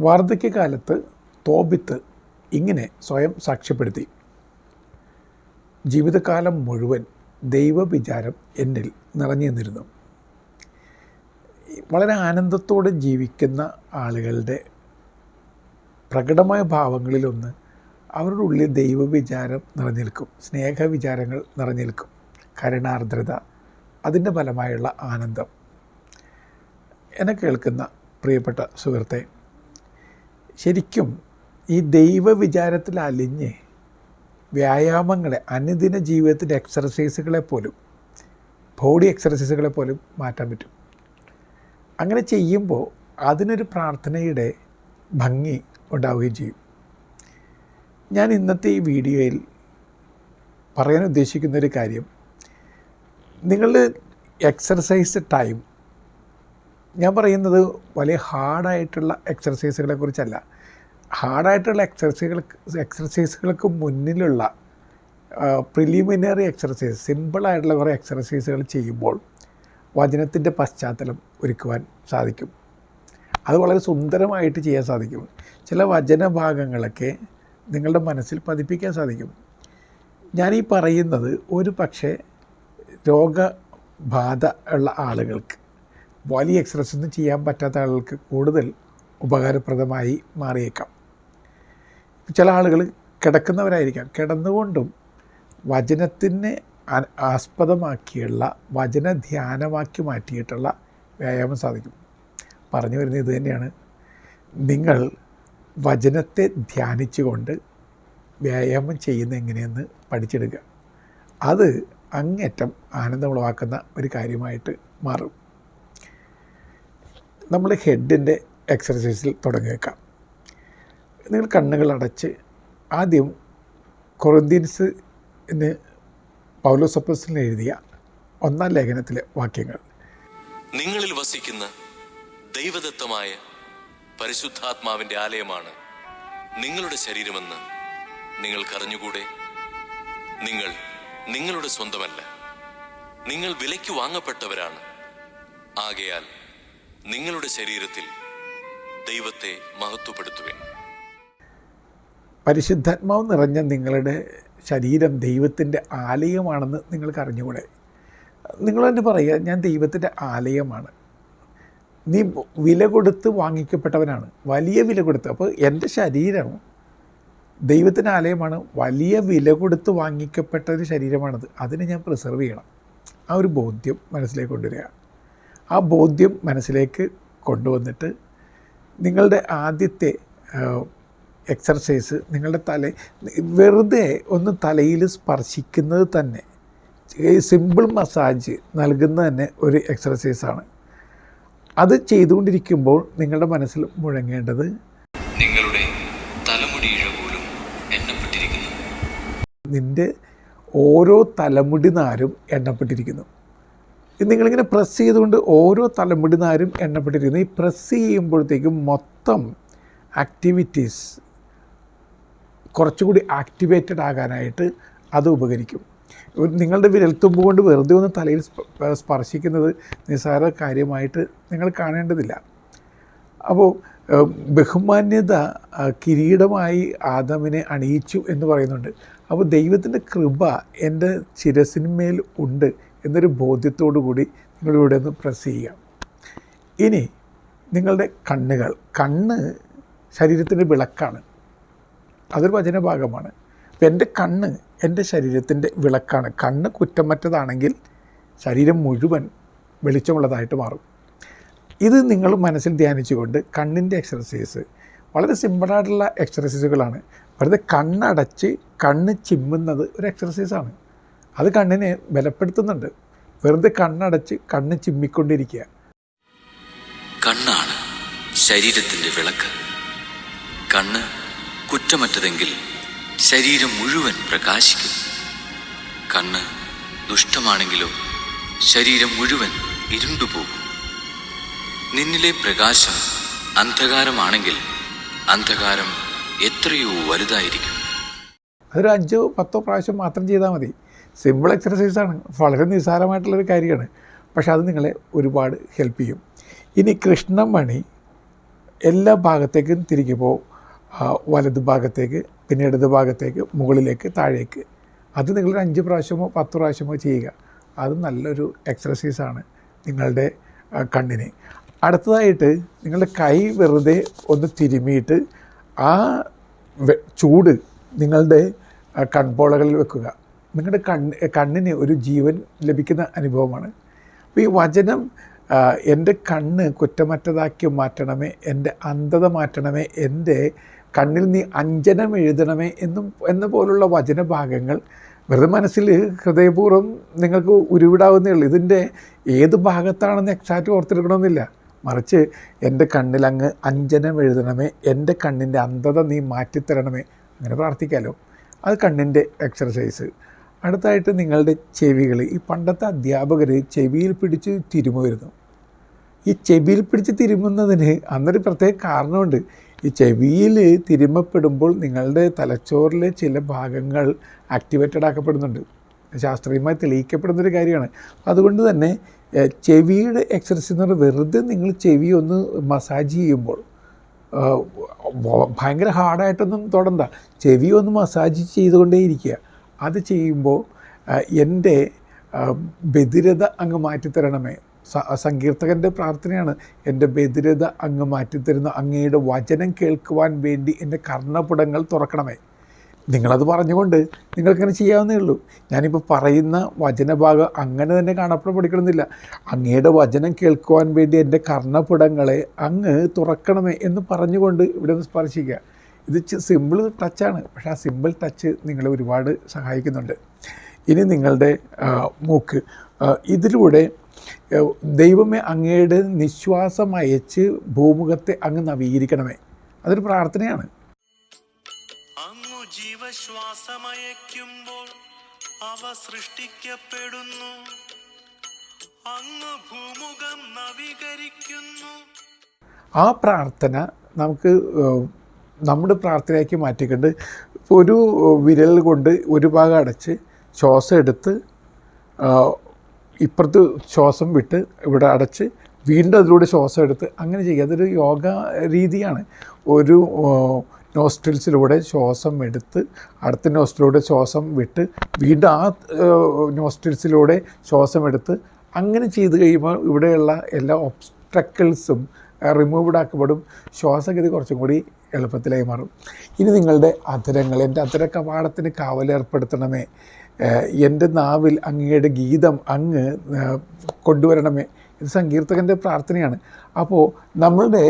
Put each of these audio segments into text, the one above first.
വാർദ്ധക്യകാലത്ത് തോബിത്ത് ഇങ്ങനെ സ്വയം സാക്ഷ്യപ്പെടുത്തി. ജീവിതകാലം മുഴുവൻ ദൈവവിചാരം എന്നിൽ നിറഞ്ഞു നിന്നിരുന്നു വളരെ ആനന്ദത്തോടെ ജീവിക്കുന്ന ആളുകളുടെ പ്രകടമായ ഭാവങ്ങളിലൊന്ന് അവരുടെ ഉള്ളിൽ ദൈവവിചാരം നിറഞ്ഞു നിൽക്കും സ്നേഹവിചാരങ്ങൾ നിറഞ്ഞു നിൽക്കും കരുണാർദ്രത അതിന്റെ ഫലമായുള്ള ആനന്ദം. എന്നെ കേൾക്കുന്ന പ്രിയപ്പെട്ട സുഹൃത്തെ ശരിക്കും ഈ ദൈവ വിചാരത്തിൽ അലിഞ്ഞ് വ്യായാമങ്ങളെ അനുദിന ജീവിതത്തിന്റെ എക്സർസൈസുകളെ പോലും ബോഡി എക്സർസൈസുകളെ പോലും മാറ്റാൻ പറ്റും. അങ്ങനെ ചെയ്യുമ്പോൾ അതിനൊരു പ്രാർത്ഥനയുടെ ഭംഗി ഉണ്ടാവുകയും ചെയ്യും. ഞാൻ ഇന്നത്തെ ഈ വീഡിയോയിൽ പറയാൻ ഉദ്ദേശിക്കുന്ന ഒരു കാര്യം നിങ്ങൾ എക്സർസൈസ് ടൈം ഞാൻ പറയുന്നത് വലിയ ഹാർഡായിട്ടുള്ള എക്സർസൈസുകളെ കുറിച്ചല്ല. ഹാർഡായിട്ടുള്ള എക്സർസൈസുകൾ എക്സർസൈസുകൾക്ക് മുന്നിലുള്ള പ്രിലിമിനറി എക്സർസൈസ് സിമ്പിളായിട്ടുള്ള കുറേ എക്സർസൈസുകൾ ചെയ്യുമ്പോൾ വചനത്തിന്റെ പശ്ചാത്തലം ഒരുക്കുവാൻ സാധിക്കും. അത് വളരെ സുന്ദരമായിട്ട് ചെയ്യാൻ സാധിക്കും. ചില വചനഭാഗങ്ങളൊക്കെ നിങ്ങളുടെ മനസ്സിൽ പതിപ്പിക്കാൻ സാധിക്കും. ഞാനീ പറയുന്നത് ഒരു പക്ഷേ രോഗബാധ ഉള്ള ആളുകൾക്ക് വലിയ എക്സസൈസ് ഒന്നും ചെയ്യാൻ പറ്റാത്ത ആളുകൾക്ക് കൂടുതൽ ഉപകാരപ്രദമായി മാറിയേക്കാം. ചില ആളുകൾ കിടക്കുന്നവരായിരിക്കാം. കിടന്നുകൊണ്ടും വചനത്തിനെ ആസ്പദമാക്കിയുള്ള വചന ധ്യാനമാക്കി മാറ്റിയിട്ടുള്ള വ്യായാമം സാധിക്കും. പറഞ്ഞു വരുന്നത് ഇത് തന്നെയാണ്. നിങ്ങൾ വചനത്തെ ധ്യാനിച്ചുകൊണ്ട് വ്യായാമം ചെയ്യുന്ന എങ്ങനെയെന്ന് പഠിച്ചെടുക്കുക. അത് അങ്ങേറ്റം ആനന്ദമുളവാക്കുന്ന ഒരു കാര്യമായിട്ട് മാറും. നമ്മൾ ഹെഡിന്റെ എക്സർസൈസിൽ തുടങ്ങിയേക്കാം. നിങ്ങൾ കണ്ണുകൾ അടച്ച് ആദ്യം കൊറിന്ത്യൻസ് എന്ന് പൗലോസപ്പസിന് എഴുതിയ ഒന്നാം ലേഖനത്തിലെ വാക്യങ്ങൾ. നിങ്ങളിൽ വസിക്കുന്ന ദൈവദത്തമായ പരിശുദ്ധാത്മാവിന്റെ ആലയമാണ് നിങ്ങളുടെ ശരീരമെന്ന് നിങ്ങൾക്കറിഞ്ഞുകൂടെ? നിങ്ങൾ നിങ്ങളുടെ സ്വന്തമല്ല. നിങ്ങൾ വിലയ്ക്ക് വാങ്ങപ്പെട്ടവരാണ്. ആകയാൽ നിങ്ങളുടെ ശരീരത്തിൽ ദൈവത്തെ മഹത്വപ്പെടുത്തുവേൻ. പരിശുദ്ധാത്മാവ് നിറഞ്ഞ നിങ്ങളുടെ ശരീരം ദൈവത്തിന്റെ ആലയമാണെന്ന് നിങ്ങൾക്ക് അറിഞ്ഞുകൂടെ നിങ്ങൾ തന്നെ പറയുക ഞാൻ ദൈവത്തിന്റെ ആലയമാണ്. നീ വില കൊടുത്ത് വാങ്ങിക്കപ്പെട്ടവനാണ്. വലിയ വില കൊടുത്ത്. അപ്പോൾ എന്റെ ശരീരം ദൈവത്തിന്റെ ആലയമാണ്. വലിയ വില കൊടുത്ത് വാങ്ങിക്കപ്പെട്ട ഒരു ശരീരമാണത്. അതിനെ ഞാൻ പ്രിസർവ് ചെയ്യണം. ആ ഒരു ബോധ്യം മനസ്സിലേക്ക് കൊണ്ടുവരിക. ആ ബോധ്യം മനസ്സിലേക്ക് കൊണ്ടുവന്നിട്ട് നിങ്ങളുടെ ആദ്യത്തെ എക്സർസൈസ് നിങ്ങളുടെ തല വെറുതെ ഒന്ന് തലയിൽ സ്പർശിക്കുന്നത് തന്നെ സിമ്പിൾ മസാജ് നൽകുന്ന തന്നെ ഒരു എക്സർസൈസാണ് അത് ചെയ്തുകൊണ്ടിരിക്കുമ്പോൾ നിങ്ങളുടെ മനസ്സിൽ മുഴങ്ങേണ്ടത് നിങ്ങളുടെ തലമുടിയിഴ പോലും എണ്ണപ്പെട്ടിരിക്കുന്നു. നിന്റെ ഓരോ തലമുടി നാരും എണ്ണപ്പെട്ടിരിക്കുന്നു. ഇത് നിങ്ങളിങ്ങനെ പ്രസ് ചെയ്തുകൊണ്ട് ഓരോ തലമുടി നാരും എണ്ണപ്പെട്ടിരിക്കുന്നു. ഈ പ്രസ് ചെയ്യുമ്പോഴത്തേക്കും മൊത്തം ആക്ടിവിറ്റീസ് കുറച്ചുകൂടി ആക്ടിവേറ്റഡ് ആകാനായിട്ട് അത് ഉപകരിക്കും. നിങ്ങളുടെ വിരൽത്തുമ്പ് കൊണ്ട് വെറുതെ ഒന്ന് തലയിൽ സ്പർശിക്കുന്നത് നിസ്സാര കാര്യമായിട്ട് നിങ്ങൾ കാണേണ്ടതില്ല. അപ്പോൾ ബഹുമാന്യത കിരീടമായി ആദമിനെ അണിയിച്ചു എന്ന് പറയുന്നുണ്ട്. അപ്പോൾ ദൈവത്തിന്റെ കൃപ എന്റെ ചിരസിന്മേൽ ഉണ്ട്. എന്നൊരു ബോധ്യത്തോടു കൂടി നിങ്ങളിവിടെ ഒന്ന് പ്രസ് ചെയ്യുക. ഇനി നിങ്ങളുടെ കണ്ണുകൾ കണ്ണ് ശരീരത്തിന്റെ വിളക്കാണ്. അതൊരു വചനഭാഗമാണ് അപ്പം എന്റെ കണ്ണ് എന്റെ ശരീരത്തിന്റെ വിളക്കാണ്. കണ്ണ് കുറ്റമറ്റതാണെങ്കിൽ ശരീരം മുഴുവൻ വെളിച്ചമുള്ളതായിട്ട് മാറും. ഇത് നിങ്ങൾ മനസ്സിൽ ധ്യാനിച്ചുകൊണ്ട് കണ്ണിന്റെ എക്സർസൈസ് വളരെ സിമ്പിളായിട്ടുള്ള എക്സർസൈസുകളാണ് വെറുതെ കണ്ണടച്ച് കണ്ണ് ചിമ്മുന്നത് ഒരു എക്സർസൈസാണ് അത് കണ്ണിനെ ബലപ്പെടുത്തുന്നുണ്ട്. വെറുതെ കണ്ണടച്ച് കണ്ണ് ചിമ്മിക്കൊണ്ടിരിക്കുക. കണ്ണാണ് ശരീരത്തിന്റെ വിളക്ക്. കണ്ണ് കുറ്റമറ്റതെങ്കിൽ ശരീരം മുഴുവൻ പ്രകാശിക്കും. കണ്ണ് ദുഷ്ടമാണെങ്കിലോ ശരീരം മുഴുവൻ ഇരുണ്ടുപോകും നിന്നിലെ പ്രകാശം അന്ധകാരമാണെങ്കിൽ അന്ധകാരം എത്രയോ വലുതായിരിക്കും. അതൊരു അഞ്ചോ പത്തോ പ്രാവശ്യം മാത്രം ചെയ്താൽ മതി. സിമ്പിൾ എക്സർസൈസാണ് വളരെ നിസ്സാരമായിട്ടുള്ളൊരു കാര്യമാണ്. പക്ഷെ അത് നിങ്ങളെ ഒരുപാട് ഹെൽപ്പ് ചെയ്യും. ഇനി കൃഷ്ണമണി എല്ലാ ഭാഗത്തേക്കും തിരിക്കുമ്പോൾ വലത് ഭാഗത്തേക്ക് പിന്നെ ഇടത് ഭാഗത്തേക്ക് മുകളിലേക്ക് താഴേക്ക്. അത് നിങ്ങളൊരു അഞ്ച് പ്രാവശ്യമോ പത്ത് പ്രാവശ്യമോ ചെയ്യുക. അത് നല്ലൊരു എക്സർസൈസാണ് നിങ്ങളുടെ കണ്ണിന്. അടുത്തതായിട്ട് നിങ്ങളുടെ കൈ വെറുതെ ഒന്ന് തിരുമിയിട്ട് ആ ചൂട് നിങ്ങളുടെ കൺപോളകളിൽ വെക്കുക. നിങ്ങളുടെ കണ്ണ് കണ്ണിന് ഒരു ജീവൻ ലഭിക്കുന്ന അനുഭവമാണ്. അപ്പോൾ ഈ വചനം എന്റെ കണ്ണ് കുറ്റമറ്റതാക്കി മാറ്റണമേ എന്റെ അന്ധത മാറ്റണമേ എന്റെ കണ്ണിൽ നീ അഞ്ജനം എഴുതണമേ എന്നും എന്ന പോലുള്ള വചനഭാഗങ്ങൾ വെറുതെ മനസ്സിൽ ഹൃദയപൂർവം നിങ്ങൾക്ക് ഉരുവിടാവുന്നേ ഉള്ളൂ. ഇതിന്റെ ഏത് ഭാഗത്താണെന്ന് എക്സാക്റ്റ് ഓർത്തെടുക്കണമെന്നില്ല. മറിച്ച് എന്റെ കണ്ണിൽ അങ്ങ് അഞ്ജനം എഴുതണമേ എന്റെ കണ്ണിന്റെ അന്ധത നീ മാറ്റിത്തരണമേ അങ്ങനെ പ്രാർത്ഥിക്കാമല്ലോ അത് കണ്ണിന്റെ എക്സർസൈസ് അടുത്തായിട്ട് നിങ്ങളുടെ ചെവികൾ ഈ പണ്ടത്തെ അധ്യാപകർ ചെവിയിൽ പിടിച്ച് തിരുമുമായിരുന്നു. ഈ ചെവിയിൽ പിടിച്ച് തിരുമുന്നതിന് അന്നൊരു പ്രത്യേക കാരണമുണ്ട്. ഈ ചെവിയിൽ തിരുമപ്പെടുമ്പോൾ നിങ്ങളുടെ തലച്ചോറിലെ ചില ഭാഗങ്ങൾ ആക്ടിവേറ്റഡ് ആക്കപ്പെടുന്നുണ്ട്. ശാസ്ത്രീയമായി തെളിയിക്കപ്പെടുന്നൊരു കാര്യമാണ്. അതുകൊണ്ട് തന്നെ ചെവിയുടെ എക്സസൈസ് എന്ന് പറഞ്ഞാൽ വെറുതെ നിങ്ങൾ ചെവി ഒന്ന് മസാജ് ചെയ്യുമ്പോൾ ഭയങ്കര ഹാർഡായിട്ടൊന്നും തൊടണ്ട. ചെവി ഒന്ന് മസാജ് ചെയ്തുകൊണ്ടേയിരിക്കുക. അത് ചെയ്യുമ്പോൾ എന്റെ ബദിരത അങ്ങ് മാറ്റിത്തരണമേ. സങ്കീർത്തകന്റെ പ്രാർത്ഥനയാണ്. എന്റെ ബധിരത അങ്ങ് മാറ്റിത്തരുന്ന അങ്ങയുടെ വചനം കേൾക്കുവാൻ വേണ്ടി എന്റെ കർണപുടങ്ങൾ തുറക്കണമേ. നിങ്ങളത് പറഞ്ഞുകൊണ്ട് നിങ്ങൾക്കങ്ങനെ ചെയ്യാവുന്നേ ഉള്ളൂ. ഞാനിപ്പോൾ പറയുന്ന വചനഭാഗം അങ്ങനെ തന്നെ കാണപ്പെടാൻ പഠിക്കണമെന്നില്ല. അങ്ങയുടെ വചനം കേൾക്കുവാൻ വേണ്ടി എന്റെ കർണപുടങ്ങളെ അങ്ങ് തുറക്കണമേ എന്ന് പറഞ്ഞുകൊണ്ട് ഇവിടെ നിന്ന് സ്പർശിക്കുക. ഇത് സിമ്പിൾ ടച്ചാണ് പക്ഷേ ആ സിമ്പിൾ ടച്ച് നിങ്ങളെ ഒരുപാട് സഹായിക്കുന്നുണ്ട്. ഇനി നിങ്ങളുടെ മൂക്ക്. ഇതിലൂടെ ദൈവമേ അങ്ങയുടെ നിശ്വാസം അയച്ച് ഭൂമുഖത്തെ അങ്ങ് നവീകരിക്കണമേ. അതൊരു പ്രാർത്ഥനയാണ്. അങ്ങു ജീവശ്വാസമയക്കുമ്പോൾ അവ സൃഷ്ടിക്കപ്പെടുന്നു. അങ്ങ് ഭൂമുഖം നവീകരിക്കുന്നു. ആ പ്രാർത്ഥന നമുക്ക് നമ്മുടെ പ്രാർത്ഥനയാക്കി മാറ്റിക്കൊണ്ട് ഒരു വിരൽ കൊണ്ട് ഒരു ഭാഗം അടച്ച് ശ്വാസം എടുത്ത് ഇപ്പുറത്ത് ശ്വാസം വിട്ട് ഇവിടെ അടച്ച് വീണ്ടും അതിലൂടെ ശ്വാസം എടുത്ത് അങ്ങനെ ചെയ്യുക. അതൊരു യോഗ രീതിയാണ്. ഒരു നോസ്ട്രിൽസിലൂടെ ശ്വാസം എടുത്ത് അടുത്ത നോസ്ട്രിലൂടെ ശ്വാസം വിട്ട് വീണ്ടും ആ നോസ്ട്രിൽസിലൂടെ ശ്വാസം എടുത്ത് അങ്ങനെ ചെയ്ത് കഴിയുമ്പോൾ ഇവിടെയുള്ള എല്ലാ ഒബ്സ്ട്രക്കിൾസും റിമൂവ്ഡ് ആക്കപ്പെടും. ശ്വാസഗതി കുറച്ചും കൂടി എളുപ്പത്തിലായി മാറും. ഇനി നിങ്ങളുടെ അധരങ്ങൾ എന്റെ അധര കവാടത്തിന് കാവലേർപ്പെടുത്തണമേ എന്റെ നാവിൽ അങ്ങയുടെ ഗീതം അങ്ങ് കൊണ്ടുവരണമേ. ഇത് സങ്കീർത്തകന്റെ പ്രാർത്ഥനയാണ്. അപ്പോൾ നമ്മളുടെ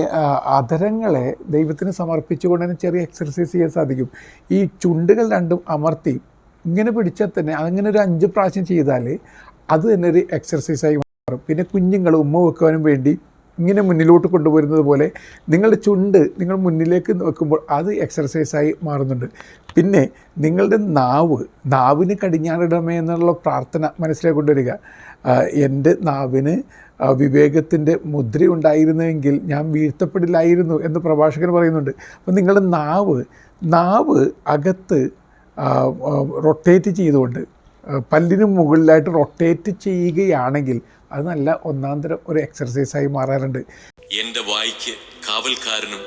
അധരങ്ങളെ ദൈവത്തിന് സമർപ്പിച്ചുകൊണ്ട് തന്നെ ചെറിയ എക്സർസൈസ് ചെയ്യാൻ സാധിക്കും. ഈ ചുണ്ടുകൾ രണ്ടും അമർത്തി ഇങ്ങനെ പിടിച്ചാൽ തന്നെ അങ്ങനെ ഒരു അഞ്ച് പ്രാവശ്യം ചെയ്താൽ അത് തന്നെ ഒരു എക്സർസൈസായി മാറും. പിന്നെ കുഞ്ഞുങ്ങൾ ഉമ്മ വെക്കുവാനും വേണ്ടി ഇങ്ങനെ മുന്നിലോട്ട് കൊണ്ടുവരുന്നത് പോലെ നിങ്ങളുടെ ചുണ്ട് നിങ്ങൾ മുന്നിലേക്ക് നോക്കുമ്പോൾ അത് എക്സർസൈസായി മാറുന്നുണ്ട്. പിന്നെ നിങ്ങളുടെ നാവ് നാവിന് കടിഞ്ഞാണിടമേ എന്നുള്ള പ്രാർത്ഥന മനസ്സിലേക്ക് കൊണ്ടുവരിക. എന്റെ നാവിന് വിവേകത്തിന്റെ മുദ്ര ഉണ്ടായിരുന്നെങ്കിൽ ഞാൻ വീഴ്ത്തപ്പെടില്ലായിരുന്നു എന്ന് പ്രഭാഷകൻ പറയുന്നുണ്ട്. അപ്പം നിങ്ങളുടെ നാവ് നാവ് അകത്ത് റൊട്ടേറ്റ് ചെയ്തുകൊണ്ട് പല്ലിന് മുകളിലായിട്ട് റൊട്ടേറ്റ് ചെയ്യുകയാണെങ്കിൽ അത് നല്ല ഒന്നാം തരം ഒരു എക്സർസൈസായി മാറാറുണ്ട്. എന്റെ വായിക്ക് കാവൽക്കാരനും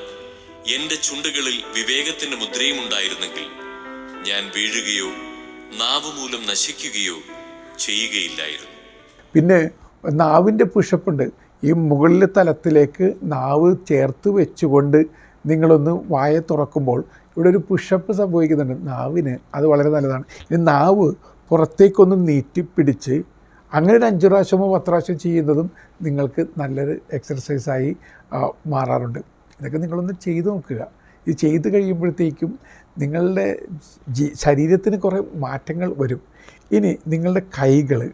എന്റെ ചുണ്ടുകളിൽ വിവേകത്തിന്റെ മുദ്രയും ഉണ്ടായിരുന്നെങ്കിൽ ഞാൻ വീഴുകയോ നാവ് മൂലം നശിക്കുകയോ ചെയ്യുകയില്ലായിരുന്നു. പിന്നെ നാവിന്റെ പുഷപ്പുണ്ട് ഈ മുകളിലെ തലത്തിലേക്ക് നാവ് ചേർത്ത് വെച്ചുകൊണ്ട് നിങ്ങളൊന്ന് വായ തുറക്കുമ്പോൾ ഇവിടെ ഒരു പുഷപ്പ് സംഭവിക്കുന്നുണ്ട്. നാവിന് അത് വളരെ നല്ലതാണ്. ഇനി നാവ് പുറത്തേക്കൊന്ന് നീട്ടിപ്പിടിച്ച് അങ്ങനെ ഒരു അഞ്ച് പ്രാവശ്യമോ പത്ത് പ്രാവശ്യം ചെയ്യുന്നതും നിങ്ങൾക്ക് നല്ലൊരു എക്സർസൈസായി മാറാറുണ്ട്. ഇതൊക്കെ നിങ്ങളൊന്ന് ചെയ്തു നോക്കുക. ഇത് ചെയ്തു കഴിയുമ്പോഴത്തേക്കും നിങ്ങളുടെ ജി- ശരീരത്തിന് കുറേ മാറ്റങ്ങൾ വരും. ഇനി നിങ്ങളുടെ കൈകൾ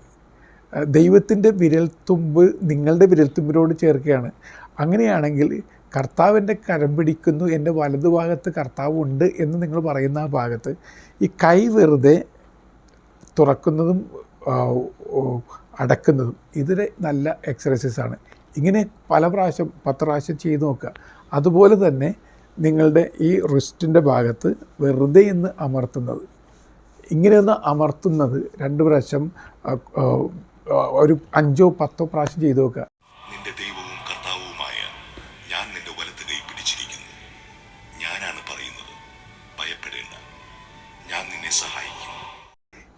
ദൈവത്തിന്റെ വിരൽത്തുമ്പ് നിങ്ങളുടെ വിരൽത്തുമ്പിനോട് ചേർക്കുകയാണ്. അങ്ങനെയാണെങ്കിൽ കർത്താവിന്റെ കരം പിടിക്കുന്നു എന്റെ വലതുഭാഗത്ത് കർത്താവ് ഉണ്ട് എന്ന് നിങ്ങൾ പറയുന്ന ആ ഭാഗത്ത് ഈ കൈ വെറുതെ തുറക്കുന്നതും അടക്കുന്നതും. ഇതിൽ നല്ല എക്സസൈസാണ് ഇങ്ങനെ പല പ്രാവശ്യം പത്ത് പ്രാവശ്യം ചെയ്ത് നോക്കുക. അതുപോലെ തന്നെ നിങ്ങളുടെ ഈ റിസ്റ്റിന്റെ ഭാഗത്ത് വെറുതെ ഇന്ന് അമർത്തുന്നത്. ഇങ്ങനെയൊന്ന് അമർത്തുന്നത് രണ്ട് പ്രാവശ്യം ഒരു അഞ്ചോ പത്തോ പ്രാവശ്യം ചെയ്ത് നോക്കുക.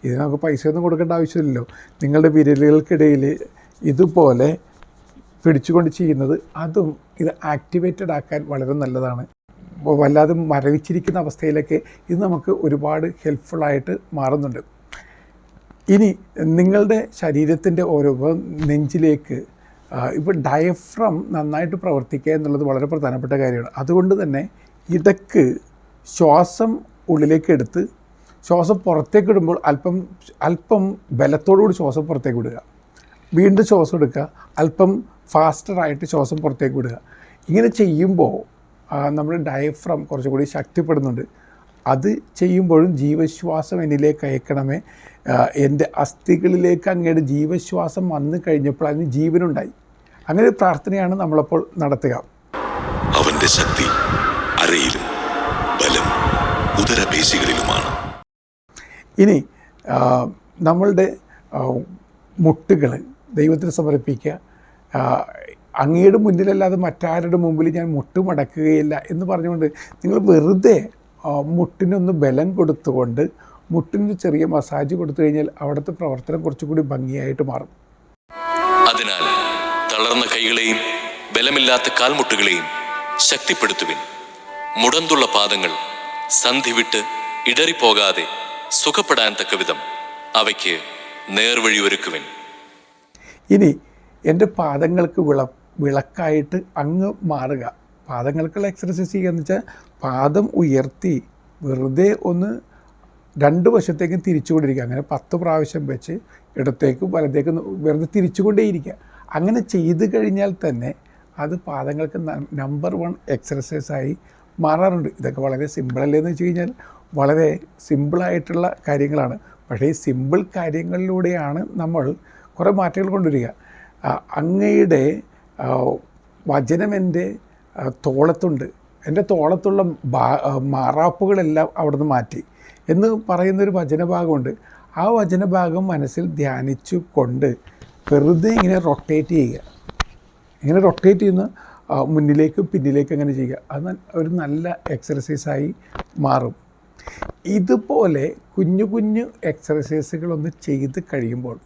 ഇത് നമുക്ക് പൈസയൊന്നും കൊടുക്കേണ്ട ആവശ്യമില്ലല്ലോ. നിങ്ങളുടെ വിരലുകൾക്കിടയിൽ ഇതുപോലെ പിടിച്ചുകൊണ്ട് ചെയ്യുന്നത് അതും ഇത് ആക്ടിവേറ്റഡ് ആക്കാൻ വളരെ നല്ലതാണ്. വല്ലാതെ മരവിച്ചിരിക്കുന്ന അവസ്ഥയിലൊക്കെ ഇത് നമുക്ക് ഒരുപാട് ഹെൽപ്ഫുള്ളായിട്ട് മാറുന്നുണ്ട്. ഇനി നിങ്ങളുടെ ശരീരത്തിന്റെ ഓരോ നെഞ്ചിലേക്ക് ഇപ്പോൾ ഡയഫ്രം നന്നായിട്ട് പ്രവർത്തിക്കുക എന്നുള്ളത് വളരെ പ്രധാനപ്പെട്ട കാര്യമാണ്. അതുകൊണ്ട് തന്നെ ഇടയ്ക്ക് ശ്വാസം ഉള്ളിലേക്ക് എടുത്ത് ശ്വാസം പുറത്തേക്ക് ഇടുമ്പോൾ അല്പം അല്പം ബലത്തോടുകൂടി ശ്വാസം പുറത്തേക്ക് വിടുക. വീണ്ടും ശ്വാസം എടുക്കുക. അല്പം ഫാസ്റ്ററായിട്ട് ശ്വാസം പുറത്തേക്ക് വിടുക. ഇങ്ങനെ ചെയ്യുമ്പോൾ നമ്മുടെ ഡയഫ്രം കുറച്ചുകൂടി ശക്തിപ്പെടുന്നുണ്ട്. അത് ചെയ്യുമ്പോഴും ജീവശ്വാസം എന്നിലേക്ക് അയക്കണമേ. എന്റെ അസ്ഥികളിലേക്ക് അങ്ങയുടെ ജീവശ്വാസം വന്നു കഴിഞ്ഞപ്പോൾ അതിന് ജീവനുണ്ടായി. അങ്ങനെ ഒരു പ്രാർത്ഥനയാണ് നമ്മളപ്പോൾ നടത്തുക. അവന്റെ ശക്തി അരയിലും ബലം ഉദരപേശികളിലുമാണ് ഇനി നമ്മളുടെ മുട്ടുകൾ ദൈവത്തിന് സമർപ്പിക്കുക. അങ്ങയുടെ മുന്നിലല്ലാതെ മറ്റാരുടെ മുമ്പിൽ ഞാൻ മുട്ട് മടക്കുകയില്ല എന്ന് പറഞ്ഞുകൊണ്ട് നിങ്ങൾ വെറുതെ മുട്ടിനൊന്ന് ബലം കൊടുത്തുകൊണ്ട് മുട്ടിന് ചെറിയ മസാജ് കൊടുത്തു കഴിഞ്ഞാൽ അവിടുത്തെ പ്രവർത്തനം കുറച്ചുകൂടി ഭംഗിയായിട്ട് മാറും. അതിനാൽ തളർന്ന കൈകളെയും ബലമില്ലാത്ത കാൽമുട്ടുകളെയും ശക്തിപ്പെടുത്തുവിൻ. മുടന്തുള്ള പാദങ്ങൾ സന്ധി വിട്ട് ഇടറിപ്പോകാതെ സുഖപ്പെടാൻ തക്കവിധം അവയ്ക്ക് നേർവഴി ഒരുക്കുവിൻ ഇനി എന്റെ പാദങ്ങൾക്ക് വിള വിളക്കായിട്ട് അങ്ങ് മാറുക. പാദങ്ങൾക്കുള്ള എക്സർസൈസ് ചെയ്യുക എന്ന് വെച്ചാൽ പാദം ഉയർത്തി വെറുതെ ഒന്ന് രണ്ട് വശത്തേക്കും തിരിച്ചുകൊണ്ടിരിക്കുക. അങ്ങനെ പത്ത് പ്രാവശ്യം വെച്ച് ഇടത്തേക്കും വലത്തേക്കും വെറുതെ തിരിച്ചുകൊണ്ടേയിരിക്കുക. അങ്ങനെ ചെയ്തു കഴിഞ്ഞാൽ തന്നെ അത് പാദങ്ങൾക്ക് നമ്പർ വൺ എക്സർസൈസായി മാറാറുണ്ട്. ഇതൊക്കെ വളരെ സിമ്പിളല്ലേ എന്ന് വെച്ച് കഴിഞ്ഞാൽ വളരെ സിമ്പിളായിട്ടുള്ള കാര്യങ്ങളാണ്. പക്ഷേ ഈ സിമ്പിൾ കാര്യങ്ങളിലൂടെയാണ് നമ്മൾ കുറേ മാറ്റങ്ങൾ കൊണ്ടുവരിക. അങ്ങയുടെ വചനം എന്റെ തോളത്തുണ്ട്. എന്റെ തോളത്തുള്ള ബാ മാറാപ്പുകളെല്ലാം അവിടുന്ന് മാറ്റി എന്ന് പറയുന്നൊരു വചനഭാഗമുണ്ട്. ആ വചനഭാഗം മനസ്സിൽ ധ്യാനിച്ചു കൊണ്ട് വെറുതെ ഇങ്ങനെ റൊട്ടേറ്റ് ചെയ്യുക. ഇങ്ങനെ റൊട്ടേറ്റ് ചെയ്യുന്ന മുന്നിലേക്കും പിന്നിലേക്കും അങ്ങനെ ചെയ്യുക. അത് ഒരു നല്ല എക്സർസൈസായി മാറും. ഇതുപോലെ കുഞ്ഞു കുഞ്ഞു എക്സർസൈസുകളൊന്ന് ചെയ്ത് കഴിയുമ്പോൾ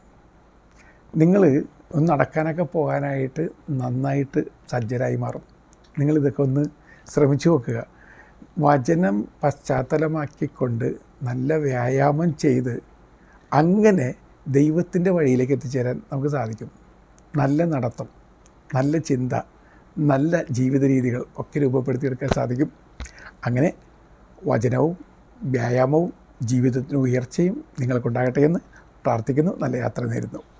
നിങ്ങൾ ഒന്ന് നടക്കാനൊക്കെ പോകാനായിട്ട് നന്നായിട്ട് സജ്ജരായി മാറും. നിങ്ങളിതൊക്കെ ഒന്ന് ശ്രമിച്ചു നോക്കുക. വചനം പശ്ചാത്തലമാക്കിക്കൊണ്ട് നല്ല വ്യായാമം ചെയ്ത് അങ്ങനെ ദൈവത്തിന്റെ വഴിയിലേക്ക് എത്തിച്ചേരാൻ നമുക്ക് സാധിക്കും. നല്ല നടത്തം നല്ല ചിന്ത നല്ല ജീവിത രീതികൾ ഒക്കെ രൂപപ്പെടുത്തിയെടുക്കാൻ സാധിക്കും. അങ്ങനെ വചനവും വ്യായാമവും ജീവിതത്തിന് ഉയർച്ചയും നിങ്ങൾക്കുണ്ടാകട്ടെ എന്ന് പ്രാർത്ഥിക്കുന്നു. നല്ല യാത്ര നേരുന്നു.